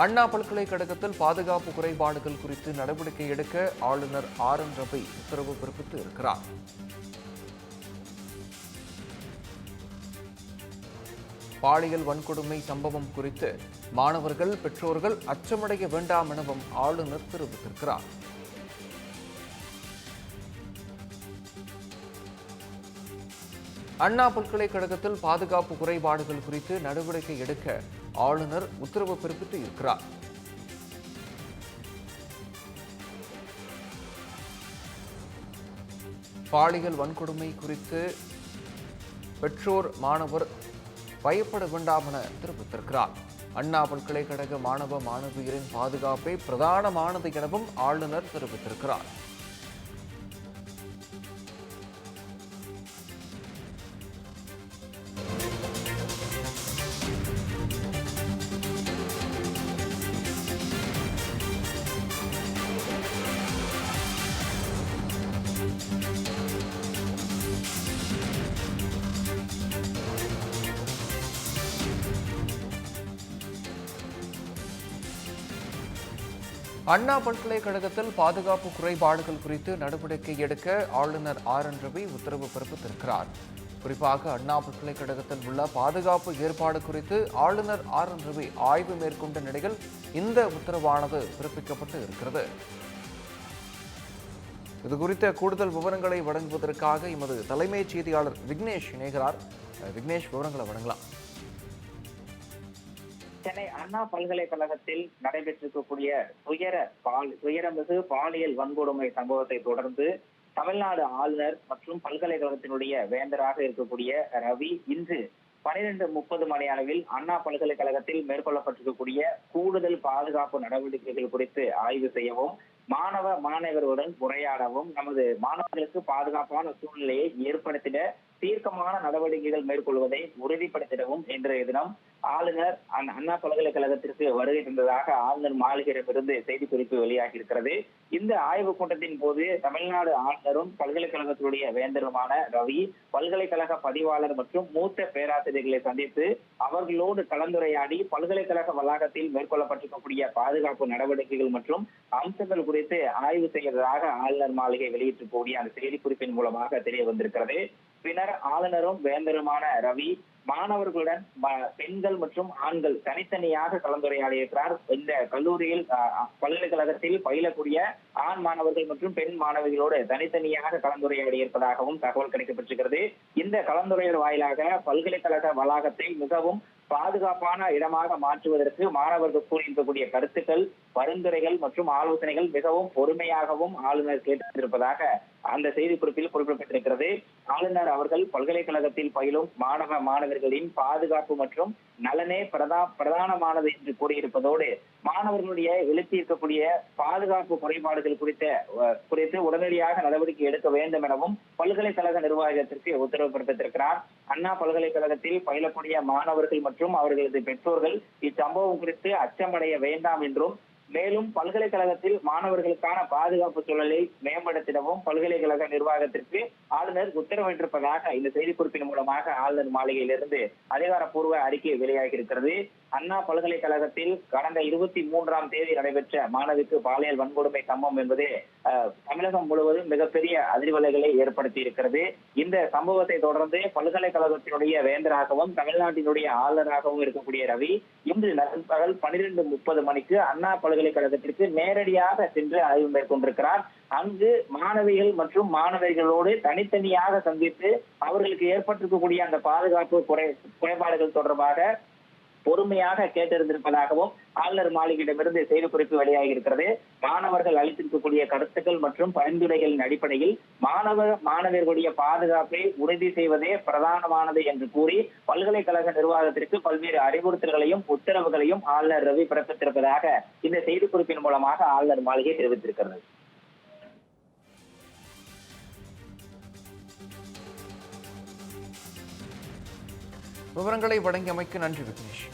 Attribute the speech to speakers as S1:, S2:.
S1: அண்ணா பல்கலைக்கழகத்தில் பாதுகாப்பு குறைபாடுகள் குறித்து நடவடிக்கை எடுக்க ஆளுநர் ஆர் என் ரவி உத்தரவு பிறப்பித்து இருக்கிறார். பாலியல் வன்கொடுமை சம்பவம் குறித்து மாணவர்கள் பெற்றோர்கள் அச்சமடைய வேண்டாம் எனவும் ஆளுநர் தெரிவித்திருக்கிறார். அண்ணா பல்கலைக்கழகத்தில் பாதுகாப்பு குறைபாடுகள் குறித்து நடவடிக்கை எடுக்க ஆளுநர் உத்தரவு பிறப்பித்து இருக்கிறார். பாலியல் வன்கொடுமை குறித்து பெற்றோர் மாணவர் பயப்பட வேண்டாம் என தெரிவித்திருக்கிறார். அண்ணா பல்கலைக்கழக மாணவ மாணவியரின் பாதுகாப்பே பிரதானமானது எனவும் ஆளுநர் தெரிவித்திருக்கிறார். அண்ணா பல்கலைக்கழகத்தில் பாதுகாப்பு குறைபாடுகள் குறித்து நடவடிக்கை எடுக்க ஆளுநர் ஆர். என். ரவி உத்தரவு பிறப்பித்திருக்கிறார். குறிப்பாக அண்ணா பல்கலைக்கழகத்தில் உள்ள பாதுகாப்பு ஏற்பாடு குறித்து ஆளுநர் ஆர். என். ரவி ஆய்வு மேற்கொண்ட நிலையில் இந்த உத்தரவானது பிறப்பிக்கப்பட்டு இருக்கிறது. இது குறித்த கூடுதல் விவரங்களை வழங்குவதற்காக எமது தலைமைச் செய்தியாளர் விக்னேஷ் இணைகிறார். விக்னேஷ் விவரங்களை வழங்கலாம்.
S2: சென்னை அண்ணா பல்கலைக்கழகத்தில் நடைபெற்றிருக்கக்கூடிய துயர பால் துயரமிகு பாலியல் வன்கொடுமை சம்பவத்தை தொடர்ந்து தமிழ்நாடு ஆளுநர் மற்றும் பல்கலைக்கழகத்தினுடைய வேந்தராக இருக்கக்கூடிய ரவி இன்று பனிரெண்டு முப்பது மணி அளவில் அண்ணா பல்கலைக்கழகத்தில் மேற்கொள்ளப்பட்டிருக்கக்கூடிய கூடுதல் பாதுகாப்பு நடவடிக்கைகள் குறித்து ஆய்வு செய்யவும் மாணவ மாணவர்களுடன் உரையாடவும் நமது மாணவர்களுக்கு பாதுகாப்பான சூழ்நிலையை ஏற்படுத்திட தீர்க்கமான நடவடிக்கைகள் மேற்கொள்வதை உறுதிப்படுத்திடவும் இன்றைய தினம் ஆளுநர் அண்ணா அண்ணா பல்கலைக்கழகத்திற்கு வருகை தந்ததாக ஆளுநர் மாளிகையிடமிருந்து செய்திக்குறிப்பு வெளியாகி இருக்கிறது இந்த ஆய்வுக் கூட்டத்தின் போது தமிழ்நாடு ஆளுநரும் பல்கலைக்கழகத்தினுடைய வேந்தருமான ரவி பல்கலைக்கழக பதிவாளர் மற்றும் மூத்த பேராசிரியர்களை சந்தித்து அவர்களோடு கலந்துரையாடி பல்கலைக்கழக வளாகத்தில் மேற்கொள்ளப்பட்டிருக்கக்கூடிய பாதுகாப்பு நடவடிக்கைகள் மற்றும் அம்சங்கள் குறித்து ஆய்வு செய்வதாக ஆளுநர் மாளிகை வெளியிட்டிருக்கக்கூடிய அந்த செய்திக்குறிப்பின் மூலமாக தெரிய வந்திருக்கிறது. பின்னர் ஆளுநரும் வேந்தருமான ரவி மாணவர்களுடன் பெண்கள் மற்றும் ஆண்கள் தனித்தனியாக கலந்துரையாடியிருக்கிறார். இந்த கல்லூரியில் பல்கலைக்கழகத்தில் பயிலக்கூடிய ஆண் மாணவர்கள் மற்றும் பெண் மாணவிகளோடு தனித்தனியாக கலந்துரையாடி இருப்பதாகவும் தகவல் கிடைக்கப்பட்டிருக்கிறது இந்த கலந்துரையாடல் வாயிலாக பல்கலைக்கழக வளாகத்தை மிகவும் பாதுகாப்பான இடமாக மாற்றுவதற்கு மாணவர்கள் கூறியிருக்கக்கூடிய கருத்துக்கள் பரிந்துரைகள் மற்றும் ஆலோசனைகள் மிகவும் பொறுமையாகவும் ஆளுநர் கேட்டிருப்பதாக அந்த செய்திக்குறிப்பில் குறிப்பிடப்பட்டிருக்கிறது. ஆளுநர் அவர்கள் பல்கலைக்கழகத்தில் பயிலும் மாணவ மாணவர்களின் பாதுகாப்பு மற்றும் நலனே பிரதா பிரதானமானது என்று கூறியிருப்பதோடு மாணவர்களுடைய எழுப்பியிருக்கக்கூடிய பாதுகாப்பு குறைபாடுகள் குறித்த அஹ், குறித்து உடனடியாக நடவடிக்கை எடுக்க வேண்டும் எனவும் பல்கலைக்கழக நிர்வாகத்திற்கு உத்தரவு பிறப்பித்திருக்கிறார் அண்ணா பல்கலைக்கழகத்தில் பயிலக்கூடிய மாணவர்கள் மற்றும் அவர்களது பெற்றோர்கள் இச்சம்பவம் குறித்து அச்சமடைய வேண்டாம் என்றும் மேலும் பல்கலைக்கழகத்தில் மாணவர்களுக்கான பாதுகாப்பு சூழலை மேம்படுத்திடவும் பல்கலைக்கழக நிர்வாகத்திற்கு ஆளுநர் உத்தரவிட்டிருப்பதாக இந்த செய்திக்குறிப்பின் மூலமாக ஆளுநர் மாளிகையிலிருந்து அதிகாரப்பூர்வ அறிக்கை வெளியாகி இருக்கிறது அண்ணா பல்கலைக்கழகத்தில் கடந்த இருபத்தி மூன்றாம் தேதி நடைபெற்ற மாணவிக்கு பாலியல் வன்கொடுமை சம்பவம் என்பது தமிழகம் முழுவதும் மிகப்பெரிய அதிர்வலைகளை ஏற்படுத்தி இருக்கிறது இந்த சம்பவத்தை தொடர்ந்து பல்கலைக்கழகத்தினுடைய வேந்தராகவும் தமிழ்நாட்டினுடைய ஆளுநராகவும் இருக்கக்கூடிய ரவி இன்று நண்பகல் பனிரெண்டு முப்பது மணிக்கு அண்ணா பல்கலைக்கழகத்திற்கு நேரடியாக சென்று ஆய்வு மேற்கொண்டிருக்கிறார். அங்கு மாணவிகள் மற்றும் மாணவர்களோடு தனித்தனியாக சந்தித்து அவர்களுக்கு ஏற்பட்டிருக்கக்கூடிய அந்த பாதுகாப்பு குறை குறைபாடுகள் தொடர்பாக பொறுமையாக கேட்டிருந்திருப்பதாகவும் ஆளுநர் மாளிகையிடமிருந்து செய்திக்குறிப்பு வெளியாகி இருக்கிறது மாணவர்கள் அளித்திருக்கக்கூடிய கருத்துக்கள் மற்றும் பரிந்துரைகளின் அடிப்படையில் மாணவ மாணவர்களுடைய பாதுகாப்பை உறுதி செய்வதே பிரதானமானது என்று கூறி பல்கலைக்கழக நிர்வாகத்திற்கு பல்வேறு அறிவுறுத்தல்களையும் உத்தரவுகளையும் ஆளுநர் ரவி பிறப்பித்திருப்பதாக இந்த செய்திக்குறிப்பின் மூலமாக ஆளுநர் மாளிகை தெரிவித்திருக்கிறது.
S1: விவரங்களை வழங்கியமைக்கு நன்றி விக்னேஷ்.